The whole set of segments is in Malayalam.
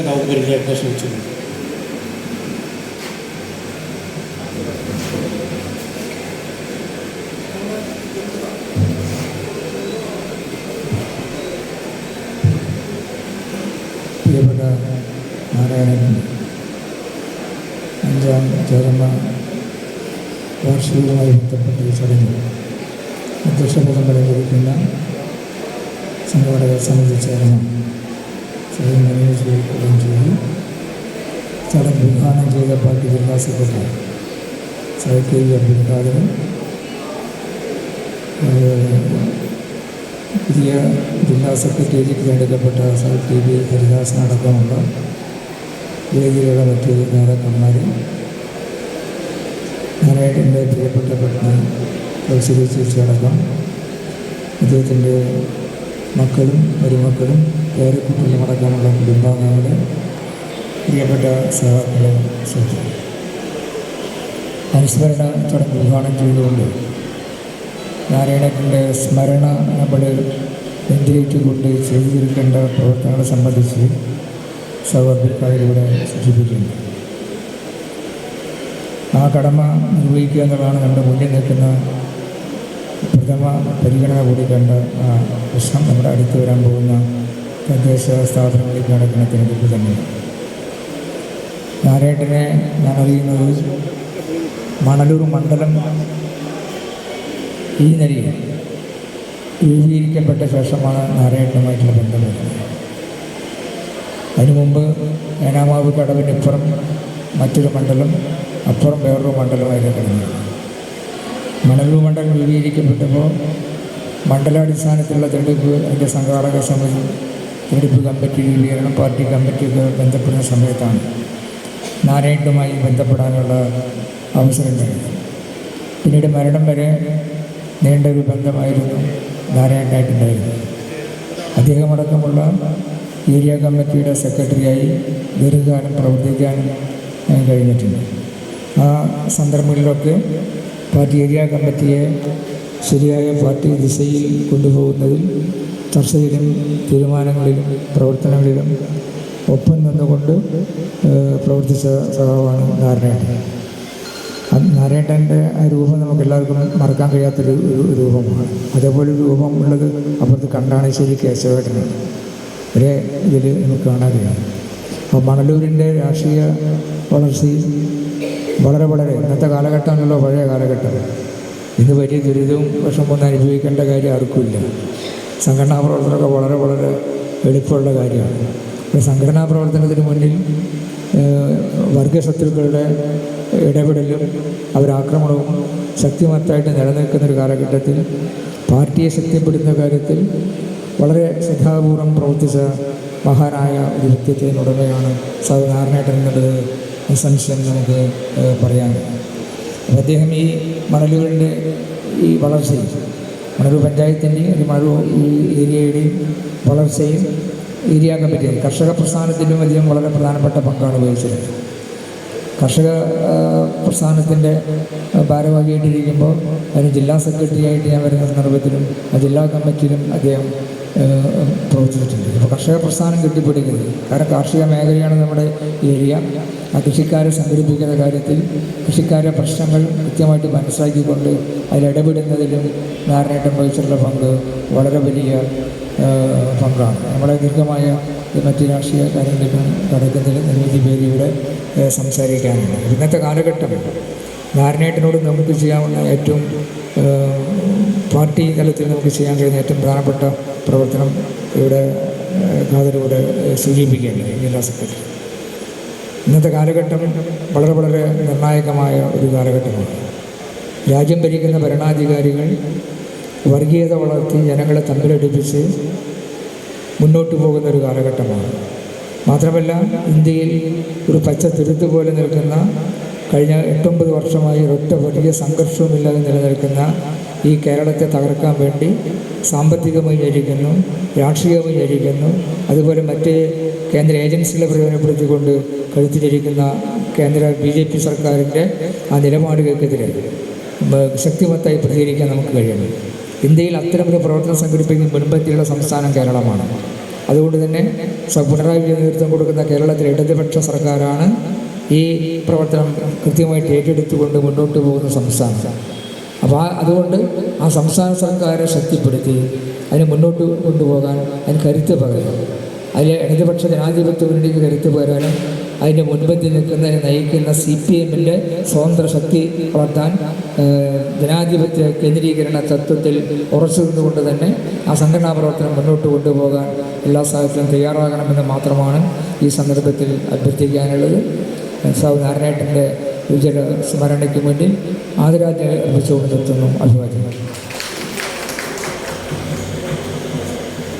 നവംബറിലേക്ക് ക്ഷണിച്ചിട്ടുണ്ട് പ്രിയപ്പെട്ട നാരായണൻ അഞ്ചാം ചേർന്ന വാർഷികവുമായി ബന്ധപ്പെട്ട ഈ ചടങ്ങിൽ അധ്യക്ഷപദം അലങ്കരിക്കുന്ന സംഘാടക സമിതി ശ്രീ മനോജ് കുളഞ്ചേരി ചടങ്ങ് ഉദ്ഘാടനം ചെയ്ത പാർട്ടി ജില്ലാ secretary Shri K V Abdul ഖാദറും പുതിയ ജില്ലാ സെക്രട്ടേറിയറ്റ് തിരഞ്ഞെടുക്കപ്പെട്ട സർ ടി വി ഹരിദാസനടക്കമുള്ള വേദികളുടെ മറ്റ് നേതാക്കന്മാർ നാരായണന്റെ പ്രിയപ്പെട്ട പത്നി കൗശലി ചേച്ചി അടക്കം അദ്ദേഹത്തിന്റെ മക്കളും മരുമക്കളും പേരക്കുട്ടികളും അടക്കമുള്ള കുടുംബാംഗങ്ങളെ പ്രിയപ്പെട്ട സഹാക്കളെ ശ്രദ്ധ അനുസ്മരണ ചടങ്ങ് ഉദ്ഘാടനം ചെയ്തുകൊണ്ട് നാരായണത്തിന്റെ സ്മരണ നമ്മൾ നെഞ്ചിലേറ്റുകൊണ്ട് ചെയ്തു തീർക്കേണ്ട പ്രവർത്തനങ്ങളെ സംബന്ധിച്ച് സൗഹൃദക്കാരിലൂടെ സൂചിപ്പിക്കുന്നു. ആ കടമ നിർവഹിക്കുക എന്നുള്ളതാണ് നമ്മുടെ മുന്നിൽ നിൽക്കുന്ന പ്രഥമ പരിഗണന കൂടി കണ്ട ആ പ്രശ്നം നമ്മുടെ അടുത്ത് വരാൻ പോകുന്ന തദ്ദേശ സ്ഥാപനങ്ങളിൽ നടക്കുന്ന തിരഞ്ഞെടുപ്പ് തന്നെയാണ് നാരായണനെ ഞാൻ അറിയുന്നത് മണലൂർ മണ്ഡലം ഈ നിലയിൽ രൂപീകരിക്കപ്പെട്ട ശേഷമാണ് നാരായണനുമായിട്ടുള്ള ബന്ധം വരുന്നത്. അതിനു മുമ്പ് ഏനാമാവ് കടവിനിപ്പുറം മറ്റൊരു മണ്ഡലം അപ്പുറം വേറൊരു മണ്ഡലമായിരുന്നു കിടന്നത് മണലൂർ മണ്ഡലം രൂപീകരിക്കപ്പെട്ടപ്പോൾ മണ്ഡലാടിസ്ഥാനത്തിലുള്ള തെരഞ്ഞെടുപ്പ് അതിന്റെ സംഘാടക സമിതി തെരഞ്ഞെടുപ്പ് കമ്മിറ്റി രൂപീകരണം പാർട്ടി കമ്മിറ്റിയൊക്കെ ബന്ധപ്പെടുന്ന സമയത്താണ് നാരായണുമായി ബന്ധപ്പെടാനുള്ള അവസരം കഴിഞ്ഞത് പിന്നീട് മരണം വരെ നീണ്ടൊരു ബന്ധമായിരുന്നു നാരായണനായിട്ടുണ്ടായിരുന്നത്. അദ്ദേഹമടക്കമുള്ള ഏരിയ കമ്മിറ്റിയുടെ സെക്രട്ടറിയായി ദീർഘകാലം ഞാൻ കഴിഞ്ഞിട്ടുണ്ട്. ആ സന്ദർഭങ്ങളിലൊക്കെ പാർട്ടി ഏരിയ കമ്മിറ്റിയെ ശരിയായ പാർട്ടി ദിശയിൽ കൊണ്ടുപോകുന്നതിൽ ചർച്ചയിലും തീരുമാനങ്ങളിലും പ്രവർത്തനങ്ങളിലും ഒപ്പം നിന്നുകൊണ്ട് പ്രവർത്തിച്ച സ്വഭാവമാണ് നാരായണൻ. നാരായണന്റെ ആ രൂപം നമുക്ക് എല്ലാവർക്കും മറക്കാൻ കഴിയാത്തൊരു രൂപമാണ്. അതേപോലെ രൂപം ഉള്ളത് അപ്പുറത്ത് കണ്ടാണശ്ശേരി കേശവേട്ടനാണ്. ഒരേ ഇതിൽ നമുക്ക് കാണാൻ കഴിയും. അപ്പോൾ മണലൂരിന്റെ രാഷ്ട്രീയ വളർച്ചയിൽ വളരെ വളരെ ഇന്നത്തെ കാലഘട്ടമാണല്ലോ പഴയ കാലഘട്ടം. ഇത് വലിയ ദുരിതവും വിഷമമൊന്നും അനുഭവിക്കേണ്ട കാര്യം ആർക്കുമില്ല. സംഘടനാ പ്രവർത്തനമൊക്കെ വളരെ വളരെ എളുപ്പമുള്ള കാര്യമാണ്. ഒരു സംഘടനാ പ്രവർത്തനത്തിന് മുന്നിൽ വർഗശത്രുക്കളുടെ ഇടപെടലും അവരാക്രമണവും ശക്തിമത്തായിട്ട് നിലനിൽക്കുന്ന ഒരു കാലഘട്ടത്തിൽ പാർട്ടിയെ ശക്തിപ്പെടുത്തുന്ന കാര്യത്തിൽ വളരെ ശ്രദ്ധാപൂർവം പ്രവർത്തിച്ച മഹാനായ ഒരു വ്യക്തിത്വത്തിനുടമയാണ് സാധാരണയായിട്ട് എന്നുള്ളത് നിസ്സംശയം നമുക്ക് അപ്പോൾ അദ്ദേഹം ഈ മണലുകളുടെ ഈ വളർച്ചയിൽ മണലൂർ പഞ്ചായത്തിന്റെയും ഒരു മണലൂർ ഈ ഏരിയയുടെയും വളർച്ചയിൽ ഏരിയ കമ്മിറ്റിയും കർഷക പ്രസ്ഥാനത്തിന്റെ അധികം വളരെ പ്രധാനപ്പെട്ട പങ്കാണ് വഹിച്ചത് കർഷക പ്രസ്ഥാനത്തിന്റെ ഭാരവാഹിയായിട്ടിരിക്കുമ്പോൾ അതിന് ജില്ലാ സെക്രട്ടറിയായിട്ട് ഞാൻ വരുന്ന സന്ദർഭത്തിലും ജില്ലാ കമ്മിറ്റിയിലും അദ്ദേഹം പ്രവർത്തിച്ചിട്ടുണ്ട് അപ്പോൾ കർഷക പ്രസ്ഥാനം കെട്ടിപ്പിടിക്കുന്നത് കാരണം കാർഷിക മേഖലയാണ് നമ്മുടെ ഏരിയ. ആ കൃഷിക്കാരെ സംഘടിപ്പിക്കുന്ന കാര്യത്തിൽ കൃഷിക്കാരുടെ പ്രശ്നങ്ങൾ കൃത്യമായിട്ട് മനസ്സിലാക്കിക്കൊണ്ട് അതിലിടപെടുന്നതിലും നാരായണേട്ടൻ വഹിച്ചിട്ടുള്ള പങ്ക് വളരെ വലിയ പങ്കാണ്. നമ്മളെ ദീർഘമായ മറ്റ് രാഷ്ട്രീയ കാര്യങ്ങളിലും നടക്കുന്നതിൽ നിരവധി പേര് ഇവിടെ സംസാരിക്കാനുണ്ട്. ഇന്നത്തെ കാലഘട്ടം നാരായണേട്ടനോട് നമുക്ക് ചെയ്യാവുന്ന ഏറ്റവും പാർട്ടി തലത്തിൽ നമുക്ക് ചെയ്യാൻ കഴിയുന്ന ഏറ്റവും പ്രധാനപ്പെട്ട പ്രവർത്തനം ഇവിടെ ഖാദറിലൂടെ സൂചിപ്പിക്കേണ്ടത് ജില്ലാ സെക്രട്ടറി ഇന്നത്തെ കാലഘട്ടം വളരെ വളരെ നിർണായകമായ ഒരു കാലഘട്ടമാണ്. രാജ്യം ഭരിക്കുന്ന ഭരണാധികാരികൾ വർഗീയത വളർത്തി ജനങ്ങളെ തമ്മിലടിപ്പിച്ച് മുന്നോട്ട് പോകുന്ന ഒരു കാലഘട്ടമാണ്. മാത്രമല്ല ഇന്ത്യയിൽ ഒരു പച്ച തുരുത്ത് പോലെ നിൽക്കുന്ന കഴിഞ്ഞ എട്ടൊമ്പത് വർഷമായി ഒരൊറ്റ വലിയ സംഘർഷവുമില്ലാതെ നിലനിൽക്കുന്ന ഈ കേരളത്തെ തകർക്കാൻ വേണ്ടി സാമ്പത്തികമായി ഞെരിക്കുന്നു രാഷ്ട്രീയമായി ഞെരിക്കുന്നു അതുപോലെ മറ്റ് കേന്ദ്ര ഏജൻസികളെ പ്രയോജനപ്പെടുത്തിക്കൊണ്ട് കഴുത്തിലിരിക്കുന്ന കേന്ദ്ര ബി ജെ പി സർക്കാരിന്റെ ആ നിലപാടുകൾക്കെതിരെ ശക്തിമത്തായി പ്രതികരിക്കാൻ നമുക്ക് കഴിയണം. ഇന്ത്യയിൽ അത്തരമൊരു പ്രവർത്തനം സംഘടിപ്പിക്കുന്ന മുൻപന്തിയുള്ള സംസ്ഥാനം കേരളമാണ്. അതുകൊണ്ട് തന്നെ പിണറായി വിജയൻ നേതൃത്വം കൊടുക്കുന്ന കേരളത്തിലെ ഇടതുപക്ഷ സർക്കാരാണ് ഈ പ്രവർത്തനം കൃത്യമായിട്ട് ഏറ്റെടുത്തുകൊണ്ട് മുന്നോട്ട് പോകുന്ന സംസ്ഥാനം. അപ്പോൾ അതുകൊണ്ട് ആ സംസ്ഥാന സർക്കാരെ ശക്തിപ്പെടുത്തി അതിനെ മുന്നോട്ട് കൊണ്ടുപോകാൻ അതിന് കരുത്ത് പകരും അതിലെ ഇടതുപക്ഷ ജനാധിപത്യ മുന്നണിക്ക് കരുത്ത് പകരാനും അതിന്റെ മുൻപന്തി നിൽക്കുന്ന നയിക്കുന്ന സി പി എമ്മിന്റെ സ്വതന്ത്ര ശക്തി വളർത്താൻ ജനാധിപത്യ കേന്ദ്രീകരണ തത്വത്തിൽ ഉറച്ചു നിന്നുകൊണ്ട് തന്നെ ആ സംഘടനാ പ്രവർത്തനം മുന്നോട്ട് കൊണ്ടുപോകാൻ എല്ലാ സാഹചര്യത്തിലും തയ്യാറാകണമെന്ന് മാത്രമാണ് ഈ സന്ദർഭത്തിൽ അഭ്യർത്ഥിക്കാനുള്ളത്. സാവ് നാരായണേട്ടന്റെ വിജയ സ്മരണയ്ക്ക് വേണ്ടി ആദരാജ്ഞ അർപ്പിച്ചുകൊണ്ട് നിർത്തുന്നു അഭിവാദ്യങ്ങൾ.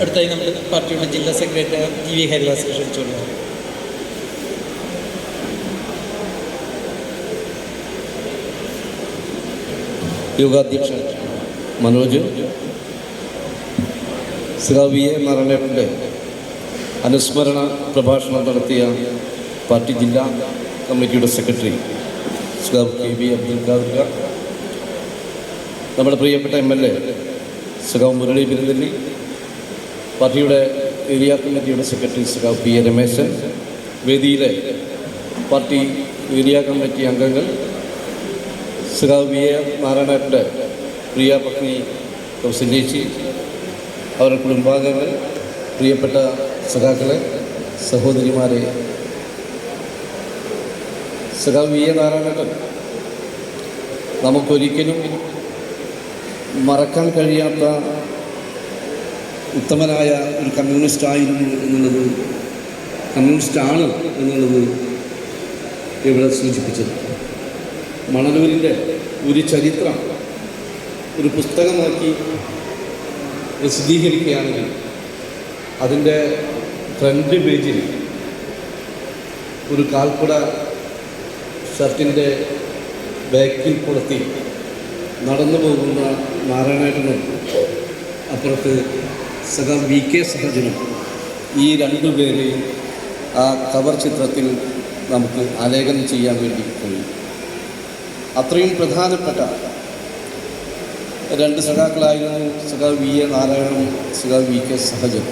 അടുത്തായി നമ്മൾ പാർട്ടിയുടെ ജില്ലാ സെക്രട്ടറി ടി വി ഹരിദാസ് ക്ഷണിച്ചോളൂ യോഗാധ്യക്ഷൻ മനോജ് സിറാവിയെ എ നാരായണന്റെ അനുസ്മരണ പ്രഭാഷണം നടത്തിയ പാർട്ടി ജില്ലാ കമ്മിറ്റിയുടെ സെക്രട്ടറി ശ്രാവ് കെ വി അബ്ദുൽ ഖാദർ നമ്മുടെ പ്രിയപ്പെട്ട എം എൽ എ സുഖം മുരളി പെരുന്നെല്ലി പാർട്ടിയുടെ ഏരിയ കമ്മിറ്റിയുടെ സെക്രട്ടറി സുഖം പി എ രമേശൻ. വേദിയിലെ പാർട്ടി ഏരിയ കമ്മിറ്റി അംഗങ്ങൾ സഖാവ് വി എ നാരായണന്റെ പ്രിയ പത്നി കൗസല്യേച്ചി അവരുടെ കുടുംബാംഗങ്ങൾ പ്രിയപ്പെട്ട സഖാക്കളെ സഹോദരിമാരെ സഖാവ് വി എ നാരായണൻ നമുക്കൊരിക്കലും മറക്കാൻ കഴിയാത്ത ഉത്തമനായ ഒരു കമ്മ്യൂണിസ്റ്റ് ആയിരുന്നു എന്നുള്ളത് കമ്മ്യൂണിസ്റ്റ് ആണ് എന്നുള്ളത് ഇവിടെ സൂചിപ്പിച്ചത്. മണലൂരിന്റെ ഒരു ചരിത്രം ഒരു പുസ്തകമാക്കി പ്രസിദ്ധീകരിക്കുകയാണെങ്കിൽ അതിന്റെ ഫ്രണ്ട് പേജിൽ ഒരു കാൽക്കുട ഷർട്ടിന്റെ ബാക്കിൽ കൊടുത്തി നടന്നു പോകുന്ന നാരായണേട്ടനും അപ്പുറത്ത് സഹ വി കെ സഹജനും ഈ രണ്ടു പേരെയും ആ കവർ ചിത്രത്തിൽ നമുക്ക് ആലേഖനം ചെയ്യാൻ വേണ്ടി കഴിയും അത്രയും പ്രധാനപ്പെട്ട രണ്ട് സഖാക്കളായിരുന്നു സഖാവ് വി എ നാരായണനും സഖാവ് വി കെ സഹജൻ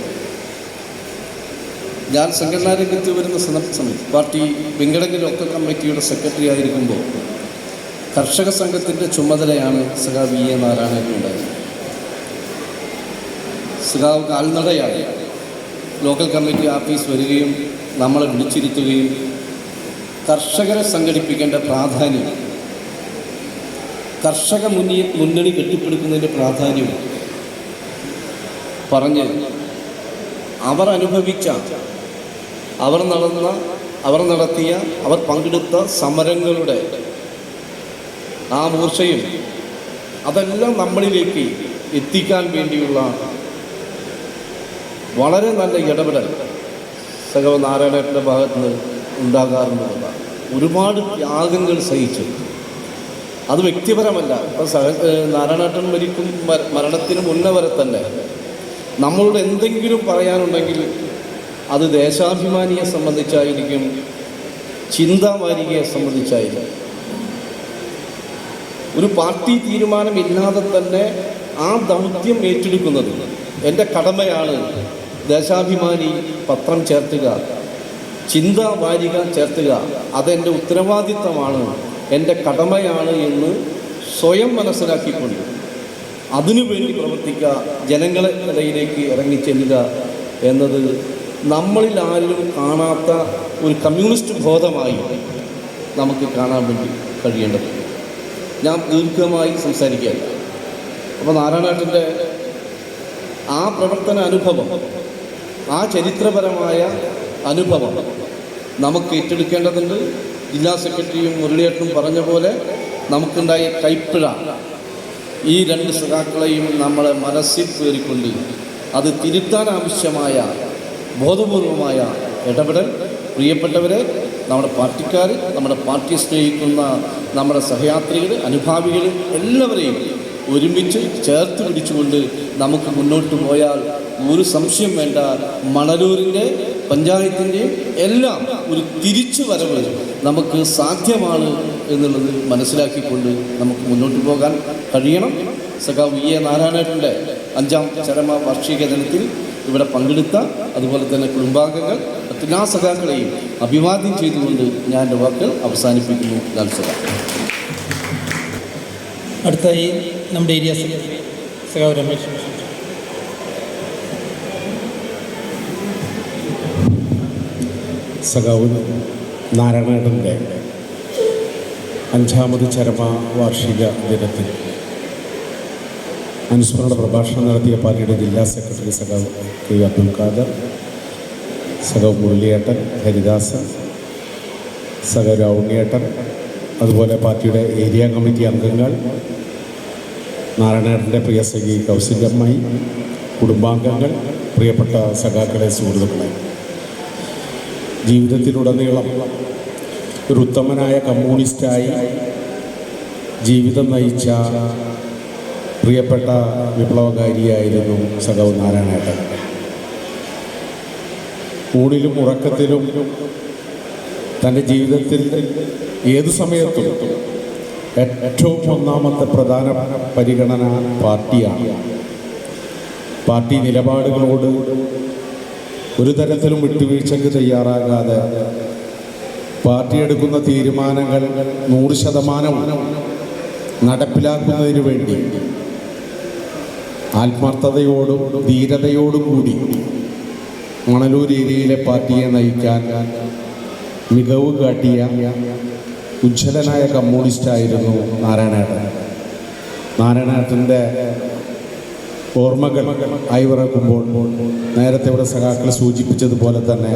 ഞാൻ സംഘടനാ രംഗത്ത് വരുന്ന സമയത്ത് പാർട്ടി വെങ്കടങ്ങി ലോക്കൽ കമ്മിറ്റിയുടെ സെക്രട്ടറി ആയിരിക്കുമ്പോൾ കർഷക സംഘത്തിന്റെ ചുമതലയാണ് സഖാവ് വി എ നാരായണനുണ്ടായത് സഖാവ് കാൽനടയാണ് ലോക്കൽ കമ്മിറ്റി ആഫീസ് വരികയും നമ്മളെ വിളിച്ചിരുത്തുകയും കർഷകരെ സംഘടിപ്പിക്കേണ്ട പ്രാധാന്യം കർഷക മുന്നി മുന്നണി കെട്ടിപ്പടുക്കുന്നതിന്റെ പ്രാധാന്യം പറഞ്ഞ് അവർ അനുഭവിച്ച അവർ നടന്ന അവർ നടത്തിയ അവർ പങ്കെടുത്ത സമരങ്ങളുടെ ആ മൂർച്ചയും അതെല്ലാം നമ്മളിലേക്ക് എത്തിക്കാൻ വേണ്ടിയുള്ള വളരെ നല്ല ഇടപെടൽ സഹവ നാരായണേട്ടന്റെ ഭാഗത്ത് നിന്ന് ഉണ്ടാകാറുള്ളതാണ് ഒരുപാട് ത്യാഗങ്ങൾ സഹിച്ചു. അത് വ്യക്തിപരമല്ല. ഇപ്പം സഹ നാരായണേട്ടൻ മരിക്കും മരണത്തിന് മുന്നേ വരെ തന്നെ നമ്മളോട് എന്തെങ്കിലും പറയാനുണ്ടെങ്കിൽ അത് ദേശാഭിമാനിയെ സംബന്ധിച്ചായിരിക്കും ചിന്താവാരികയെ സംബന്ധിച്ചായിരിക്കും. ഒരു പാർട്ടി തീരുമാനമില്ലാതെ തന്നെ ആ ദൗത്യം ഏറ്റെടുക്കുന്നത് എന്റെ കടമയാണ്. ദേശാഭിമാനി പത്രം ചേർത്തുക ചിന്താവാരിക ചേർത്തുക അതെന്റെ ഉത്തരവാദിത്തമാണ് എന്റെ കടമയാണ് എന്ന് സ്വയം മനസ്സിലാക്കിക്കൊണ്ട് അതിനുവേണ്ടി പ്രവർത്തിക്കുക ജനങ്ങളെ ഇടയിലേക്ക് ഇറങ്ങിച്ചെല്ലുക എന്നത് നമ്മളിൽ ആരിലും കാണാത്ത ഒരു കമ്മ്യൂണിസ്റ്റ് ബോധമായി നമുക്ക് കാണാൻ വേണ്ടി കഴിയേണ്ടതുണ്ട് ഞാൻ ദീർഘമായി സംസാരിക്കുക അപ്പോൾ നാരായണേട്ടന്റെ ആ പ്രവർത്തന അനുഭവം ആ ചരിത്രപരമായ അനുഭവം നമുക്ക് ഏറ്റെടുക്കേണ്ടതുണ്ട്. ജില്ലാ സെക്രട്ടറിയും മുരളിയേട്ടനും പറഞ്ഞ പോലെ നമുക്കുണ്ടായ കൈപ്പിഴ ഈ രണ്ട് സഖാക്കളെയും നമ്മളെ മനസ്സിൽ കയറിക്കൊണ്ട് അത് തിരുത്താൻ ആവശ്യമായ ബോധപൂർവമായ ഇടപെടൽ. പ്രിയപ്പെട്ടവരെ നമ്മുടെ പാർട്ടിക്കാർ നമ്മുടെ പാർട്ടി സ്നേഹിക്കുന്ന നമ്മുടെ സഹയാത്രികൾ അനുഭാവികൾ എല്ലാവരെയും ഒരുമിച്ച് ചേർത്ത് പിടിച്ചുകൊണ്ട് നമുക്ക് മുന്നോട്ട് പോയാൽ ഒരു സംശയം വേണ്ട. മണലൂരിന്റെ പഞ്ചായത്തിന്റെയും എല്ലാം ഒരു തിരിച്ചു വരവ് നമുക്ക് സാധ്യമാണ് എന്നുള്ളത് മനസ്സിലാക്കിക്കൊണ്ട് നമുക്ക് മുന്നോട്ട് പോകാൻ കഴിയണം. സഖാവ് വി എ നാരായണേട്ടന്റെ അഞ്ചാം ചരമ വാർഷിക ദിനത്തിൽ ഇവിടെ പങ്കെടുത്ത അതുപോലെ തന്നെ കുടുംബാംഗങ്ങൾ എല്ലാ സഖാക്കളെയും അഭിവാദ്യം ചെയ്തുകൊണ്ട് ഞാൻ എന്റെ വാക്കുകൾ അവസാനിപ്പിക്കുന്നു. ലാൽസഭ അടുത്തായി നമ്മുടെ ഏരിയ സഖാവ് രമേശ്. സഖാവ് നാരായണേട്ടന്റെ അഞ്ചാമത് ചരമ വാർഷിക ദിനത്തിൽ അനുസ്മരണ പ്രഭാഷണം നടത്തിയ പാർട്ടിയുടെ ജില്ലാ സെക്രട്ടറി സഖാവ് കെ അബ്ദുൽ ഖാദർ സഖാവ് മുരളിയേട്ടൻ ഹരിദാസൻ സഖാവ് രാവുണ്ണിയേട്ടൻ അതുപോലെ പാർട്ടിയുടെ ഏരിയ കമ്മിറ്റി അംഗങ്ങൾ നാരായണേട്ടന്റെ പ്രിയ സഖി കൗശല്യമ്മായി കുടുംബാംഗങ്ങൾ പ്രിയപ്പെട്ട സഖാക്കളെ സുഹൃത്തുക്കളെ. ജീവിതത്തിലുടനീളം ഒരു ഉത്തമനായ കമ്മ്യൂണിസ്റ്റായി ജീവിതം നയിച്ച പ്രിയപ്പെട്ട വിപ്ലവകാരിയായിരുന്നു സഖവ് നാരായണേട്ടൻ. ഊണിലും ഉറക്കത്തിലും തന്റെ ജീവിതത്തിൽ ഏത് സമയത്തും ഏറ്റവും ഒന്നാമത്തെ പ്രധാന പരിഗണന പാർട്ടിയാണ്. പാർട്ടി നിലപാടുകളോട് ഒരു തരത്തിലും വിട്ടുവീഴ്ചയ്ക്ക് തയ്യാറാകാതെ പാർട്ടി എടുക്കുന്ന തീരുമാനങ്ങൾ നൂറ് ശതമാനം നടപ്പിലാക്കുന്നതിന് വേണ്ടി ആത്മാർത്ഥതയോടും ധീരതയോടും കൂടി മണലൂർ ഏരിയയിലെ പാർട്ടിയെ നയിക്കാൻ മികവ് കാട്ടിയ ഉജ്ജ്വലനായ കമ്മ്യൂണിസ്റ്റായിരുന്നു നാരായണേട്ടൻ. നാരായണേട്ടന്റെ ഓർമ്മകൾ അയവിറക്കുമ്പോൾ നേരത്തെ ഇവിടെ സഖാക്കൾ സൂചിപ്പിച്ചതുപോലെ തന്നെ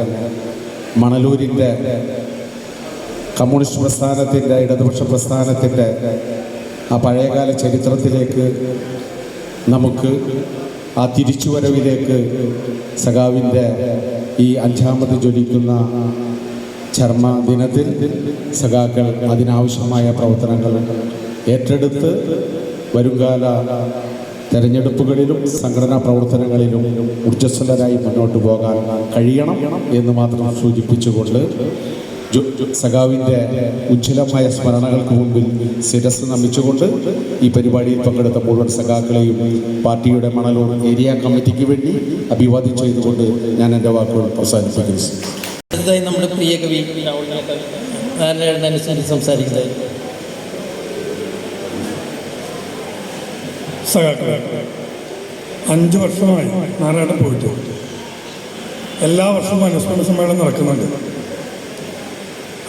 മണലൂരിന്റെ കമ്മ്യൂണിസ്റ്റ് പ്രസ്ഥാനത്തിന്റെ ഇടതുപക്ഷ പ്രസ്ഥാനത്തിന്റെ ആ പഴയകാല ചരിത്രത്തിലേക്ക് നമുക്ക് ആ തിരിച്ചുവരവിലേക്ക് സഖാവിന്റെ ഈ അഞ്ചാമത് ജ്വലിക്കുന്ന ചർമ്മ ദിനത്തിൽ സഖാക്കൾ അതിനാവശ്യമായ പ്രവർത്തനങ്ങൾ ഏറ്റെടുത്ത് വരുംകാല തെരഞ്ഞെടുപ്പുകളിലും സംഘടനാ പ്രവർത്തനങ്ങളിലും ഊർജസ്വലരായി മുന്നോട്ട് പോകാൻ കഴിയണം എന്ന് മാത്രം സൂചിപ്പിച്ചുകൊണ്ട് സഖാവിന്റെ ഉജ്ജ്വലമായ സ്മരണകൾക്ക് മുമ്പിൽ ശിരസ് നമിച്ചുകൊണ്ട് ഈ പരിപാടിയിൽ പങ്കെടുത്ത മുഴുവൻ സഖാക്കളെയും പാർട്ടിയുടെ മണലൂർ ഏരിയ കമ്മിറ്റിക്ക് വേണ്ടി അഭിവാദ്യം ചെയ്തുകൊണ്ട് ഞാൻ എന്റെ വാക്കുകൾ അവസാനിപ്പിക്കുന്നു. അടുത്തതായി നമ്മുടെ പ്രിയ കവി നാരായണനുസരിച്ച് സംസാരിക്കുന്നത്? സഖാക്കളെ അഞ്ച് വർഷമായി നാരായണ പോയിട്ട്. എല്ലാ വർഷവും അനുസ്മരണ സമ്മേളനം നടക്കുന്നുണ്ട്.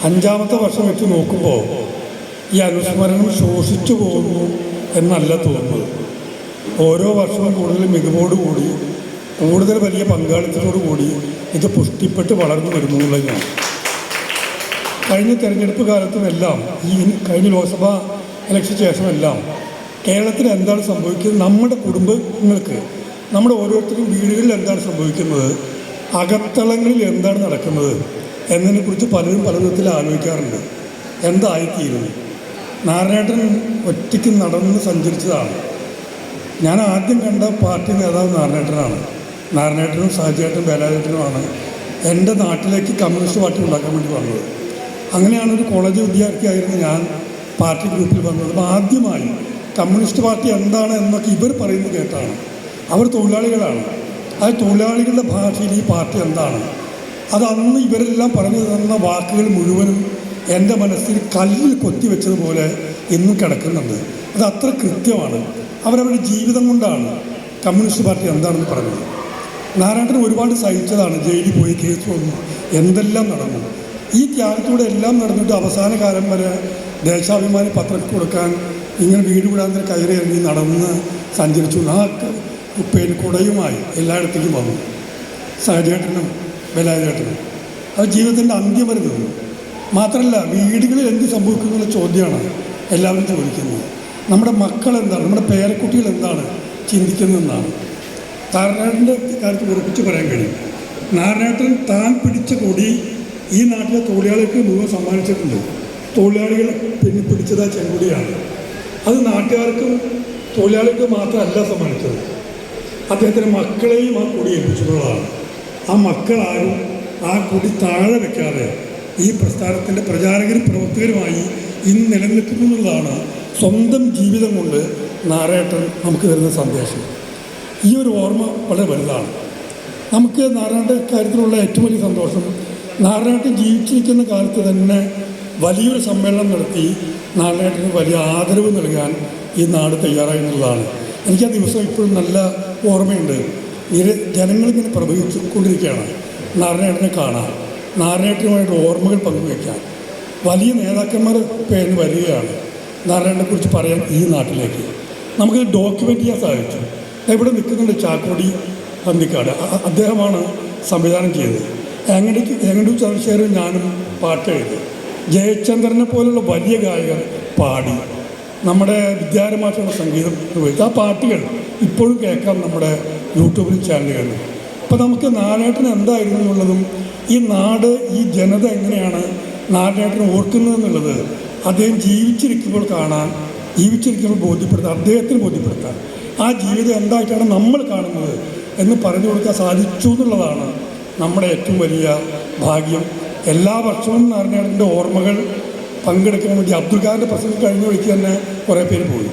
അഞ്ചാമത്തെ വർഷം വെച്ച് നോക്കുമ്പോൾ ഈ അനുസ്മരണം ശോഷിച്ചു പോകുന്നു എന്നല്ല തോന്നുന്നത്. ഓരോ വർഷവും കൂടുതൽ മികവോടുകൂടി കൂടുതൽ വലിയ പങ്കാളിത്തത്തോടു കൂടി ഇത് പുഷ്ടിപ്പെട്ട് വളർന്നു വരുന്നു എന്നുള്ളതാണ്. കഴിഞ്ഞ തെരഞ്ഞെടുപ്പ് കാലത്തുമെല്ലാം ഈ കഴിഞ്ഞ ലോക്സഭാ ഇലക്ഷൻ ശേഷമെല്ലാം കേരളത്തിൽ എന്താണ് സംഭവിക്കുന്നത്? നമ്മുടെ കുടുംബങ്ങൾക്ക് നമ്മുടെ ഓരോരുത്തരും വീടുകളിൽ എന്താണ് സംഭവിക്കുന്നത്? അകത്തളങ്ങളിൽ എന്താണ് നടക്കുന്നത്? എന്നതിനെക്കുറിച്ച് പലരും പല വിധത്തിൽ ആലോചിക്കാറുണ്ട്. എന്തായിത്തീരുന്നു? നാരായണേട്ടൻ ഒറ്റയ്ക്ക് നടന്ന് സഞ്ചരിച്ചതാണ്. ഞാൻ ആദ്യം കണ്ട പാർട്ടി നേതാവ് നാരായണേട്ടനാണ് നാരായണേട്ടനും സാജിയേട്ടനും വേലാചേട്ടനുമാണ് എന്റെ നാട്ടിലേക്ക് കമ്മ്യൂണിസ്റ്റ് പാർട്ടി ഉണ്ടാക്കാൻ വേണ്ടി വന്നത്. അങ്ങനെയാണ് ഒരു കോളേജ് വിദ്യാർത്ഥിയായിരുന്നു ഞാൻ പാർട്ടി ഗ്രൂപ്പിൽ വന്നത്. അപ്പോൾ ആദ്യമായി കമ്മ്യൂണിസ്റ്റ് പാർട്ടി എന്താണ് എന്നൊക്കെ ഇവർ പറയുന്നത് കേട്ടാണ്. അവർ തൊഴിലാളികളാണ്. ആ തൊഴിലാളികളുടെ ഭാഷയിൽ ഈ പാർട്ടി എന്താണ്? അത് അന്ന് ഇവരെല്ലാം പറഞ്ഞു തന്ന വാക്കുകൾ മുഴുവനും എന്റെ മനസ്സിൽ കല്ലിൽ കൊത്തിവെച്ചതുപോലെ ഇന്നും കിടക്കുന്നുണ്ട്. അത് അത്ര കൃത്യമാണ്. അവരവരുടെ ജീവിതം കൊണ്ടാണ് കമ്മ്യൂണിസ്റ്റ് പാർട്ടി എന്താണെന്ന് പറഞ്ഞത്. നാരായണൻ ഒരുപാട് സഹിച്ചതാണ് ജയിലിൽ പോയി കേസ് വന്നു. എന്തെല്ലാം നടന്നു? ഈ ത്യാഗത്തിലൂടെ എല്ലാം നടന്നിട്ട് അവസാന കാലം വരെ ദേശാഭിമാനി പത്രം കൊടുക്കാൻ ഇങ്ങനെ വീട് വിടാതെ കയറി ഇറങ്ങി നടന്ന് സഞ്ചരിച്ചു. ആ പേര് കുടയുമായി എല്ലായിടത്തേക്കും വന്നു. സഹചേട്ടനും ബലാചേട്ടനും അത് ജീവിതത്തിന്റെ അന്ത്യം വരെ നിന്നു മാത്രമല്ല വീടുകളിൽ എന്ത് സംഭവിക്കുന്ന ചോദ്യമാണ് എല്ലാവരും ചോദിക്കുന്നത്. നമ്മുടെ മക്കൾ എന്താണ് നമ്മുടെ പേരക്കുട്ടികൾ എന്താണ് ചിന്തിക്കുന്നതെന്നാണ്. താരനാട്ടിന്റെ കാര്യത്തിൽ ഉറപ്പിച്ച് പറയാൻ കഴിയും. നാരായണൻ താൻ പിടിച്ച കൊടി ഈ നാട്ടിലെ തൊഴിലാളികൾക്ക് മുഴുവൻ സമ്മാനിച്ചിട്ടുണ്ട്. തൊഴിലാളികൾ പിന്നെ പിടിച്ചത് ആ ചെങ്കുടിയാണ്. അത് നാട്ടുകാർക്കും തൊഴിലാളികൾക്കും മാത്രമല്ല സമ്മാനിച്ചത്. അദ്ദേഹത്തിന്റെ മക്കളെയും ആ കൊടി ഏൽപ്പിച്ചിട്ടുള്ളതാണ്. ആ മക്കളാരും ആ കുടി താഴെ വെക്കാതെ ഈ പ്രസ്ഥാനത്തിന്റെ പ്രചാരകരും പ്രവർത്തകരുമായി ഇന്ന് നിലനിൽക്കുന്നു എന്നുള്ളതാണ് സ്വന്തം ജീവിതം കൊണ്ട് നാരായണൻ നമുക്ക് തരുന്ന സന്ദേശം. ഈ ഒരു ഓർമ്മ വളരെ വലുതാണ്. നമുക്ക് നാരായണന്റെ കാര്യത്തിലുള്ള ഏറ്റവും വലിയ സന്തോഷം നാരായണൻ ജീവിച്ചിരിക്കുന്ന കാലത്ത് തന്നെ വലിയൊരു സമ്മേളനം നടത്തി നാരായണന് വലിയ ആദരവ് നൽകാൻ ഈ നാട് തയ്യാറായി എന്നുള്ളതാണ്. എനിക്ക് ആ ദിവസം ഇപ്പോഴും നല്ല ഓർമ്മയുണ്ട്. നിര ജനങ്ങളിങ്ങനെ പ്രവഹിച്ചുകൊണ്ടിരിക്കുകയാണ്. നാരായണേട്ടനെ കാണാൻ. നാരായണേട്ടനുമായിട്ട് ഓർമ്മകൾ പങ്കുവയ്ക്കാൻ. വലിയ നേതാക്കന്മാർ പേര് വരികയാണ്. നാരായണനെക്കുറിച്ച് പറയാൻ ഈ നാട്ടിലേക്ക്. നമുക്ക് ഡോക്യുമെന്റ് ചെയ്യാൻ സാധിച്ചു എവിടെ നിൽക്കുന്നുണ്ട് ചാക്കോടി പന്തിക്കാട് അദ്ദേഹമാണ് സംവിധാനം ചെയ്തത്. എങ്ങനെയ്ക്ക് എങ്ങനെ ചന്ദ്രശേഖരൻ ഞാനും പാട്ട് എഴുതി ജയചന്ദ്രനെ പോലുള്ള വലിയ ഗായകർ പാടി നമ്മുടെ വിദ്യാരമാറ്റുള്ള സംഗീതം ഉപയോഗിച്ച് ആ പാട്ടുകൾ ഇപ്പോഴും കേൾക്കാം നമ്മുടെ യൂട്യൂബിലും ചാനലുകളിൽ അപ്പോൾ നമുക്ക് നാരായണൻ എന്തായിരുന്നു എന്നുള്ളതും ഈ നാട് ഈ ജനത എങ്ങനെയാണ് നാരായണനെ ഓർക്കുന്നതെന്നുള്ളത് അദ്ദേഹം ജീവിച്ചിരിക്കുമ്പോൾ കാണാൻ ജീവിച്ചിരിക്കുമ്പോൾ ബോധ്യപ്പെടുത്താൻ അദ്ദേഹത്തിന് ബോധ്യപ്പെടുത്താൻ. ആ ജീവിതം എന്തായിട്ടാണ് നമ്മൾ കാണുന്നത് എന്ന് പറഞ്ഞു കൊടുക്കാൻ സാധിച്ചു എന്നുള്ളതാണ് നമ്മുടെ ഏറ്റവും വലിയ ഭാഗ്യം. എല്ലാ വർഷവും നാരായണന്റെ ഓർമ്മകൾ പങ്കെടുക്കാൻ വേണ്ടി അബ്ദുൽ ഖാന്റെ പ്രസംഗം കഴിഞ്ഞ വഴിക്ക് തന്നെ കുറേ പേര് പോയി.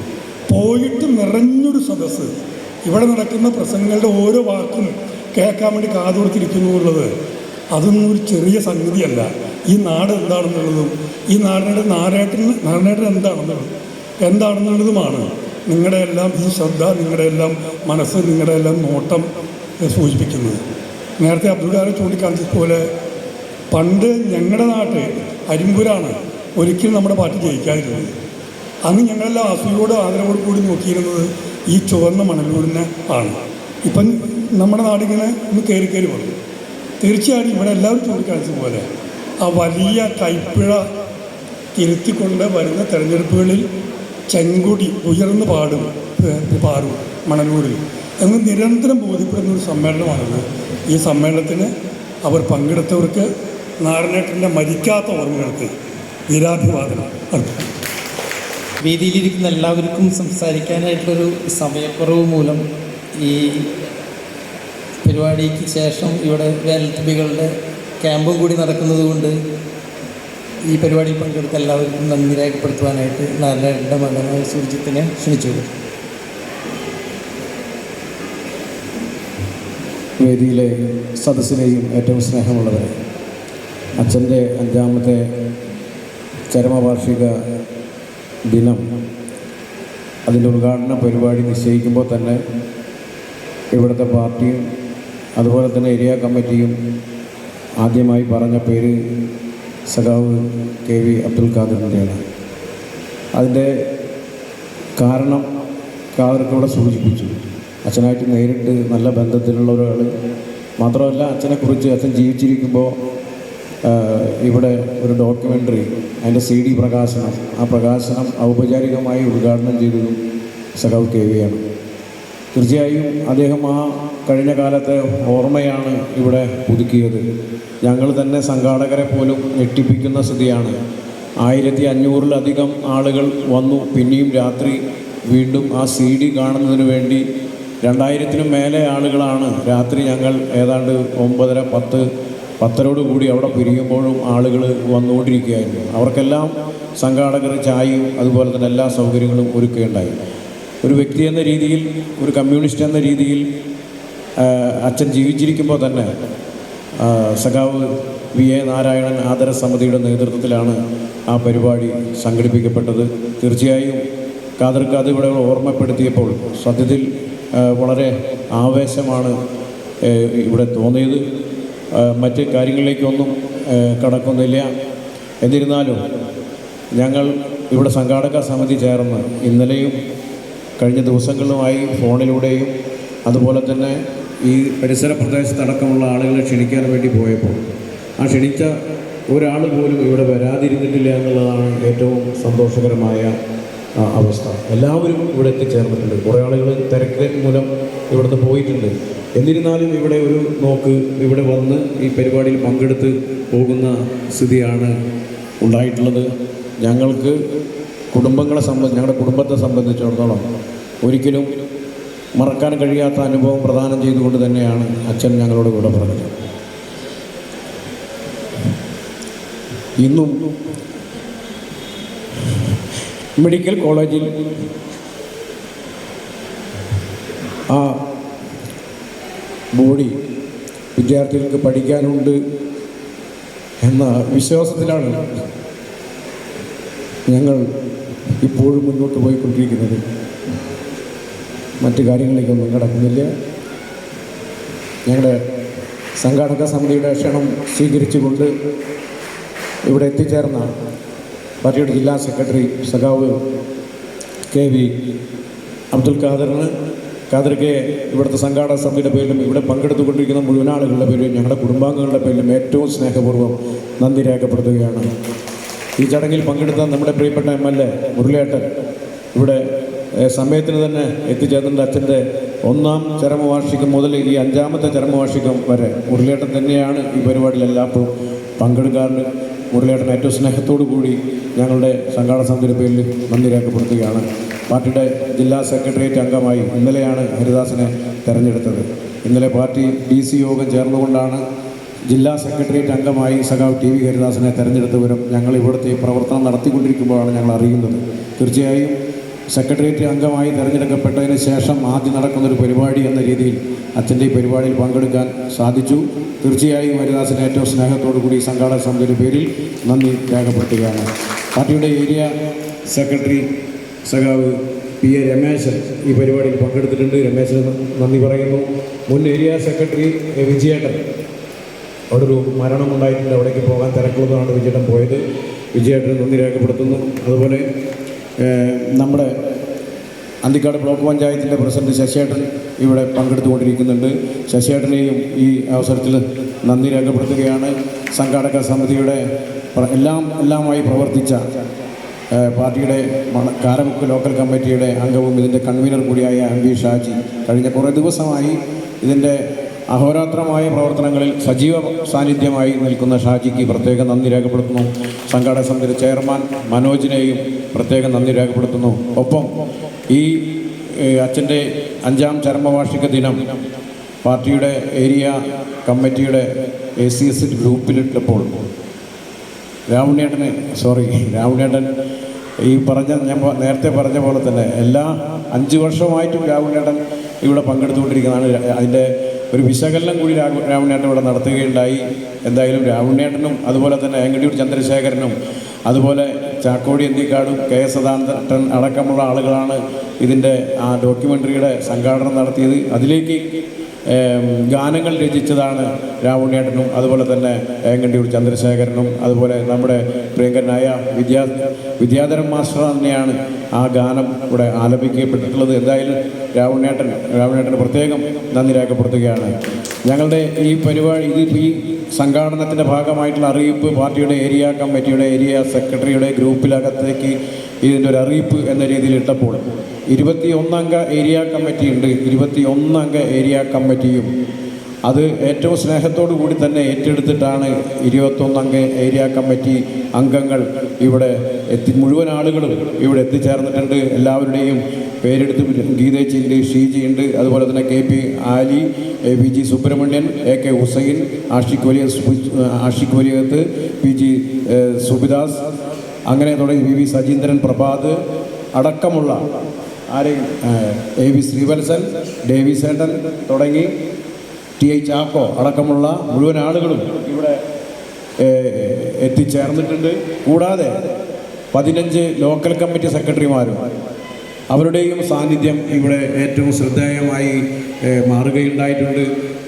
പോയിട്ട് നിറഞ്ഞൊരു സദസ്സ്. ഇവിടെ നടക്കുന്ന പ്രസംഗങ്ങളുടെ ഓരോ വാക്കും കേൾക്കാൻ വേണ്ടി കാതോർത്തിരിക്കുന്നു എന്നുള്ളത് അതൊന്നും ഒരു ചെറിയ സംഗതിയല്ല. ഈ നാട് എന്താണെന്നുള്ളതും ഈ നാടിന്റെ നാരായണൻ നാരായണൻ എന്താണെന്നുള്ളതും എന്താണെന്നുള്ളതുമാണ് നിങ്ങളുടെ എല്ലാം ഈ ശ്രദ്ധ നിങ്ങളുടെ എല്ലാം മനസ്സ് നിങ്ങളുടെ എല്ലാം നോട്ടം സൂചിപ്പിക്കുന്നത്. നേരത്തെ അബ്ദുൾ കാലം ചൂണ്ടിക്കാണിച്ച ചൂണ്ടിക്കാണിച്ചതുപോലെ പണ്ട് ഞങ്ങളുടെ നാട്ട് അരിമ്പൂരാണ് ഒരിക്കലും നമ്മുടെ പാർട്ടി ജയിക്കാതിരുന്നത്. അന്ന് ഞങ്ങളെല്ലാം അസൂയോടും ആദരവോടും കൂടി നോക്കിയിരുന്നത് ഈ ചുവന്ന മണലൂരിനെ ആണ്. ഇപ്പം നമ്മുടെ നാടിങ്ങനെ ഒന്ന് കയറി കയറി വന്നു. തീർച്ചയായിട്ടും ഇവിടെ എല്ലാവരും ചൂണ്ടിക്കാണിച്ചതുപോലെ ആ വലിയ കൈപ്പിഴ തിരുത്തിക്കൊണ്ട് വരുന്ന തെരഞ്ഞെടുപ്പുകളിൽ ചെങ്കുടി ഉയർന്നു പാടും പാടും മണലൂരിൽ. എന്ന് നിരന്തരം ബോധ്യപ്പെടുന്ന ഒരു സമ്മേളനമാണിത്. ഈ സമ്മേളനത്തിന് അവർ പങ്കെടുത്തവർക്ക് നാരായണേട്ടന്റെ മരിക്കാത്ത ഓർമ്മകൾക്ക് വീരാഭിവാദനം അർപ്പിക്കുന്നു. വേദിയിലിരിക്കുന്ന എല്ലാവർക്കും സംസാരിക്കാനായിട്ടുള്ളൊരു സമയക്കുറവ് മൂലം ഈ പരിപാടിക്ക് ശേഷം ഇവിടെ വേലത്തുമ്പികളുടെ ക്യാമ്പും കൂടി നടക്കുന്നത് കൊണ്ട് ഈ പരിപാടിയിൽ പങ്കെടുത്ത എല്ലാവർക്കും നന്ദി രേഖപ്പെടുത്തുവാനായിട്ട് നാരായണന്റെ മകനായ സൂചിത്തിനെ ക്ഷണിച്ചു വേദിയിലെ സദസ്സിനെയും ഏറ്റവും സ്നേഹമുള്ളവരെ അച്ഛന്റെ അഞ്ചാമത്തെ ചരമവാർഷിക ദിനം അതിന്റെ ഉദ്ഘാടന പരിപാടി നിശ്ചയിക്കുമ്പോൾ തന്നെ ഇവിടുത്തെ പാർട്ടിയും അതുപോലെ തന്നെ ഏരിയ കമ്മിറ്റിയും ആദ്യമായി പറഞ്ഞ പേര് സഖാവ് കെ വി അബ്ദുൽ ഖാദറിന്റെയാണ്. അതിന്റെ കാരണം ഖാദർക്ക് സൂചിപ്പിച്ചു. അച്ഛനായിട്ട് നേരിട്ട് നല്ല ബന്ധത്തിലുള്ള ഒരാൾ മാത്രമല്ല അച്ഛനെക്കുറിച്ച് അച്ഛൻ ജീവിച്ചിരിക്കുമ്പോൾ ഇവിടെ ഒരു ഡോക്യുമെന്ററി അതിന്റെ സി ഡി പ്രകാശനം. ആ പ്രകാശനം ഔപചാരികമായി ഉദ്ഘാടനം ചെയ്തതും സഖാവ് കെ വിയാണ് തീർച്ചയായും അദ്ദേഹം ആ കഴിഞ്ഞ കാലത്തെ ഓർമ്മയാണ് ഇവിടെ പുതുക്കിയത്. ഞങ്ങൾ തന്നെ സംഘാടകരെ പോലും ഞെട്ടിപ്പിക്കുന്ന സ്ഥിതിയാണ്. ആയിരത്തി അഞ്ഞൂറിലധികം ആളുകൾ വന്നു. പിന്നെയും രാത്രി വീണ്ടും ആ സി ഡി കാണുന്നതിന് വേണ്ടി രണ്ടായിരത്തിനും മേലെ ആളുകളാണ് രാത്രി ഞങ്ങൾ ഏതാണ്ട് ഒമ്പതര പത്ത് പത്തരോട് കൂടി അവിടെ പിരിയുമ്പോഴും ആളുകൾ വന്നുകൊണ്ടിരിക്കുകയായിരുന്നു. അവർക്കെല്ലാം സംഘാടകർ ചായയും അതുപോലെ തന്നെ എല്ലാ സൗകര്യങ്ങളും ഒരുക്കുകയുണ്ടായി. ഒരു വ്യക്തി എന്ന രീതിയിൽ ഒരു കമ്മ്യൂണിസ്റ്റ് എന്ന രീതിയിൽ അച്ഛൻ ജീവിച്ചിരിക്കുമ്പോൾ തന്നെ സഖാവ് വി എ നാരായണൻ ആദര സമിതിയുടെ നേതൃത്വത്തിലാണ് ആ പരിപാടി സംഘടിപ്പിക്കപ്പെട്ടത്. തീർച്ചയായും കാതർക്ക് അത് ഇവിടെ ഓർമ്മപ്പെടുത്തിയപ്പോൾ സത്യത്തിൽ വളരെ ആവേശമാണ് ഇവിടെ തോന്നിയത്. മറ്റ് കാര്യങ്ങളിലേക്കൊന്നും കടക്കുന്നില്ല. എന്നിരുന്നാലും ഞങ്ങൾ ഇവിടെ സംഘാടക സമിതി ചേർന്ന് ഇന്നലെയും കഴിഞ്ഞ ദിവസങ്ങളിലുമായി ഫോണിലൂടെയും അതുപോലെ തന്നെ ഈ പരിസര പ്രദേശത്തടക്കമുള്ള ആളുകളെ ക്ഷണിക്കാൻ വേണ്ടി പോയപ്പോൾ ആ ക്ഷണിച്ച ഒരാൾ പോലും ഇവിടെ വരാതിരുന്നിട്ടില്ല എന്നുള്ളതാണ് ഏറ്റവും സന്തോഷകരമായ അവസ്ഥ. എല്ലാവരും ഇവിടെ എത്തിച്ചേർന്നിട്ടുണ്ട്. കുറേ ആളുകൾ തിരക്ക് മൂലം ഇവിടുന്ന് പോയിട്ടുണ്ട്. എന്നിരുന്നാലും ഇവിടെ ഒരു നോക്ക് ഇവിടെ വന്ന് ഈ പരിപാടിയിൽ പങ്കെടുത്ത് പോകുന്ന സ്ഥിതിയാണ് ഉണ്ടായിട്ടുള്ളത്. ഞങ്ങൾക്ക് കുടുംബങ്ങളെ സംബന്ധിച്ച് ഞങ്ങളുടെ കുടുംബത്തെ സംബന്ധിച്ചിടത്തോളം ഒരിക്കലും മറക്കാൻ കഴിയാത്ത അനുഭവം പ്രദാനം ചെയ്തുകൊണ്ട് തന്നെയാണ് അച്ഛൻ ഞങ്ങളോട് കൂടെ പറഞ്ഞത്. ഇന്നും മെഡിക്കൽ കോളേജിൽ. ആ ബോഡി വിദ്യാർത്ഥികൾക്ക് പഠിക്കാനുണ്ട് എന്ന വിശ്വാസത്തിലാണ് ഞങ്ങൾ ഇപ്പോഴും മുന്നോട്ട് പോയിക്കൊണ്ടിരിക്കുന്നത്. മറ്റു കാര്യങ്ങളിലേക്കൊന്നും കടക്കുന്നില്ല. ഞങ്ങളുടെ സംഘാടക സമിതിയുടെ ക്ഷണം സ്വീകരിച്ചുകൊണ്ട് ഇവിടെ എത്തിച്ചേർന്ന പാർട്ടിയുടെ ജില്ലാ സെക്രട്ടറി സഖാവ് കെ വി അബ്ദുൽ ഖാദറിന് ഖാദർക്ക് ഇവിടുത്തെ സംഘാടക സമിതിയുടെ പേരിലും ഇവിടെ പങ്കെടുത്തുകൊണ്ടിരിക്കുന്ന മുഴുവൻ ആളുകളുടെ പേരിലും ഞങ്ങളുടെ കുടുംബാംഗങ്ങളുടെ പേരിലും ഏറ്റവും സ്നേഹപൂർവം നന്ദി രേഖപ്പെടുത്തുകയാണ്. ഈ ചടങ്ങിൽ പങ്കെടുത്ത നമ്മുടെ പ്രിയപ്പെട്ട എം എൽ എ ഇവിടെ സമയത്തിന് തന്നെ എത്തിച്ചേർന്നിട്ടുണ്ട് അച്ഛന്റെ ഒന്നാം ചരമവാർഷികം മുതൽ ഈ അഞ്ചാമത്തെ ചരമവാർഷികം വരെ. മുരളിയേട്ടൻ തന്നെയാണ് ഈ പരിപാടിയിൽ എല്ലാവർക്കും പങ്കെടുക്കാറുണ്ട്. മുരളിയേട്ടൻ ഏറ്റവും സ്നേഹത്തോടു കൂടി ഞങ്ങളുടെ സംഘാടക സമിതിയുടെ പേരിൽ നന്ദി രേഖപ്പെടുത്തുകയാണ്. പാർട്ടിയുടെ ജില്ലാ സെക്രട്ടേറിയറ്റ് അംഗമായി ഇന്നലെയാണ് ഹരിദാസിനെ തെരഞ്ഞെടുത്തത്. ഇന്നലെ പാർട്ടി ഡി സി യോഗം ചേർന്നുകൊണ്ടാണ് ജില്ലാ സെക്രട്ടേറിയറ്റ് അംഗമായി സഖാവ് ടി വി ഹരിദാസിനെ തെരഞ്ഞെടുത്തവരും ഞങ്ങൾ ഇവിടുത്തെ പ്രവർത്തനം നടത്തിക്കൊണ്ടിരിക്കുമ്പോഴാണ് ഞങ്ങൾ അറിയുന്നത്. തീർച്ചയായും സെക്രട്ടേറിയറ്റ് അംഗമായി തിരഞ്ഞെടുക്കപ്പെട്ടതിന് ശേഷം ആദ്യം നടക്കുന്നൊരു പരിപാടി എന്ന രീതിയിൽ അച്ഛന്റെ ഈ പരിപാടിയിൽ പങ്കെടുക്കാൻ സാധിച്ചു. തീർച്ചയായും ഹരിദാസിന് ഏറ്റവും സ്നേഹത്തോടു കൂടി സംഘാടക സമിതിയുടെ പേരിൽ നന്ദി രേഖപ്പെടുത്തുകയാണ്. പാർട്ടിയുടെ ഏരിയ സെക്രട്ടറി സഖാവ് പി എ രമേശൻ ഈ പരിപാടിയിൽ പങ്കെടുത്തിട്ടുണ്ട്. രമേശന് നന്ദി പറയുന്നു. മുൻ ഏരിയ സെക്രട്ടറി. വിജയേട്ടൻ. അവിടെ ഒരു മരണമുണ്ടായിട്ടുണ്ട്. അവിടേക്ക് പോകാൻ തിരക്കുള്ളതാണ് വിജയേട്ടൻ പോയത്. വിജയേട്ടന് നന്ദി രേഖപ്പെടുത്തുന്നു. അതുപോലെ നമ്മുടെ അന്തിക്കാട് ബ്ലോക്ക് പഞ്ചായത്തിന്റെ പ്രസിഡന്റ് ശശിയേട്ടൻ ഇവിടെ പങ്കെടുത്തുകൊണ്ടിരിക്കുന്നുണ്ട്. ശശിയേട്ടനെയും ഈ അവസരത്തിൽ നന്ദി രേഖപ്പെടുത്തുകയാണ്. സംഘാടക സമിതിയുടെ എല്ലാം എല്ലാമായി പ്രവർത്തിച്ച പാർട്ടിയുടെ കാരമുക്ക് ലോക്കൽ കമ്മിറ്റിയുടെ അംഗവും ഇതിന്റെ കൺവീനർ കൂടിയായ എം ഷാജി കഴിഞ്ഞ കുറേ ദിവസമായി ഇതിന്റെ അഹോരാത്രമായ പ്രവർത്തനങ്ങളിൽ സജീവ സാന്നിധ്യമായി നിൽക്കുന്ന ഷാജിക്ക് പ്രത്യേകം നന്ദി രേഖപ്പെടുത്തുന്നു. സംഘാടക സമിതി ചെയർമാൻ മനോജിനെയും പ്രത്യേകം നന്ദി രേഖപ്പെടുത്തുന്നു. ഒപ്പം ഈ അച്ഛന്റെ അഞ്ചാം ചരമവാർഷിക ദിനം പാർട്ടിയുടെ ഏരിയ കമ്മിറ്റിയുടെ എ സി എസ് ഗ്രൂപ്പിലിട്ടപ്പോൾ രാവുണ്ണേട്ടന് സോറി രാവുണ്ണേട്ടൻ ഈ പറഞ്ഞ ഞാൻ നേരത്തെ പറഞ്ഞ പോലെ തന്നെ എല്ലാ അഞ്ച് വർഷമായിട്ടും രാവുണ്ണേട്ടൻ ഇവിടെ പങ്കെടുത്തുകൊണ്ടിരിക്കുന്നതാണ്. അതിന്റെ ഒരു വിശകലനം കൂടി രാഘു രാവണേട്ടൻ ഇവിടെ നടത്തുകയുണ്ടായി. എന്തായാലും രാവണേട്ടനും അതുപോലെ തന്നെ അയങ്കടിയൂർ ചന്ദ്രശേഖരനും അതുപോലെ ചാക്കോടി എന്തിക്കാടും കെ എസ് സദാനന്ദൻ അടക്കമുള്ള ആളുകളാണ് ഇതിന്റെ ആ ഡോക്യുമെന്ററിയുടെ സംഘാടനം നടത്തിയത്. അതിലേക്ക് ഗാനങ്ങൾ രചിച്ചതാണ് രാവുണ്ണിയേട്ടനും അതുപോലെ തന്നെ ഏങ്കണ്ടിയൂർ ചന്ദ്രശേഖരനും അതുപോലെ നമ്മുടെ പ്രിയങ്കരനായ വിദ്യാ വിദ്യാധരൻ മാസ്റ്റർ തന്നെയാണ് ആ ഗാനം ഇവിടെ ആലപിക്കപ്പെട്ടിട്ടുള്ളത്. എന്തായാലും രാവുണ്ണേട്ടൻ രാവുണ്ണേട്ടന് പ്രത്യേകം നന്ദി രേഖപ്പെടുത്തുകയാണ്. ഞങ്ങളുടെ ഈ പരിപാടി ഇത് ഈ സംഘാടനത്തിന്റെ ഭാഗമായിട്ടുള്ള അറിയിപ്പ് പാർട്ടിയുടെ ഏരിയ കമ്മിറ്റിയുടെ ഏരിയ സെക്രട്ടറിയുടെ ഗ്രൂപ്പിലകത്തേക്ക് ഇതിന്റെ ഒരു അറിയിപ്പ് എന്ന രീതിയിൽ ഇട്ടപ്പോൾ ഇരുപത്തി ഒന്നംഗ ഏരിയ കമ്മിറ്റി ഉണ്ട് ഇരുപത്തി ഒന്നംഗ ഏരിയ കമ്മിറ്റിയും അത് ഏറ്റവും സ്നേഹത്തോടു കൂടി തന്നെ ഏറ്റെടുത്തിട്ടാണ് ഇരുപത്തൊന്നംഗ ഏരിയ കമ്മിറ്റി അംഗങ്ങൾ ഇവിടെ എത്തി മുഴുവൻ ആളുകളും ഇവിടെ എത്തിച്ചേർന്നിട്ടുണ്ട്. എല്ലാവരുടെയും പേരെടുത്ത് ഗീതേച്ചിയുണ്ട് ഷീജിയുണ്ട് അതുപോലെ തന്നെ K P Ali A V G Subrahmanyan A K Hussain Ashiq വലിയ ആഷിഖ് വലിയത്ത് പി ജി സുബിദാസ് അങ്ങനെ തുടങ്ങി വി വി സജീന്ദ്രൻ പ്രഭാത് അടക്കമുള്ള ആരെയും എ വി ശ്രീവത്സൻ ഡേവിസേട്ടൻ തുടങ്ങി ടി ഐ ചാക്കോ അടക്കമുള്ള മുഴുവൻ ആളുകളും ഇവിടെ എത്തിച്ചേർന്നിട്ടുണ്ട്. കൂടാതെ പതിനഞ്ച് ലോക്കൽ കമ്മിറ്റി സെക്രട്ടറിമാരും അവരുടെയും സാന്നിധ്യം ഇവിടെ ഏറ്റവും ശ്രദ്ധേയമായി മാറുകയുണ്ടായിട്ടുണ്ട്.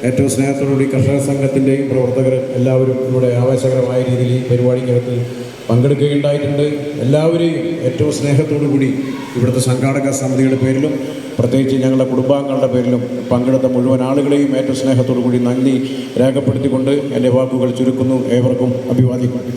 ഏറ്റവും സ്നേഹത്തോടുകൂടി കർഷക സംഘത്തിന്റെയും പ്രവർത്തകർ എല്ലാവരും ഇവിടെ ആവേശകരമായ രീതിയിൽ പരിപാടിക്കകത്ത് പങ്കെടുക്കുകയുണ്ടായിട്ടുണ്ട്. എല്ലാവരെയും ഏറ്റവും സ്നേഹത്തോടു കൂടി ഇവിടുത്തെ സംഘാടക സമിതിയുടെ പേരിലും പ്രത്യേകിച്ച് ഞങ്ങളുടെ കുടുംബാംഗങ്ങളുടെ പേരിലും പങ്കെടുത്ത മുഴുവൻ ആളുകളെയും ഏറ്റവും സ്നേഹത്തോടു കൂടി നന്ദി രേഖപ്പെടുത്തിക്കൊണ്ട് എന്റെ വാക്കുകൾ ചുരുക്കുന്നു. ഏവർക്കും അഭിവാദിക്കുന്നു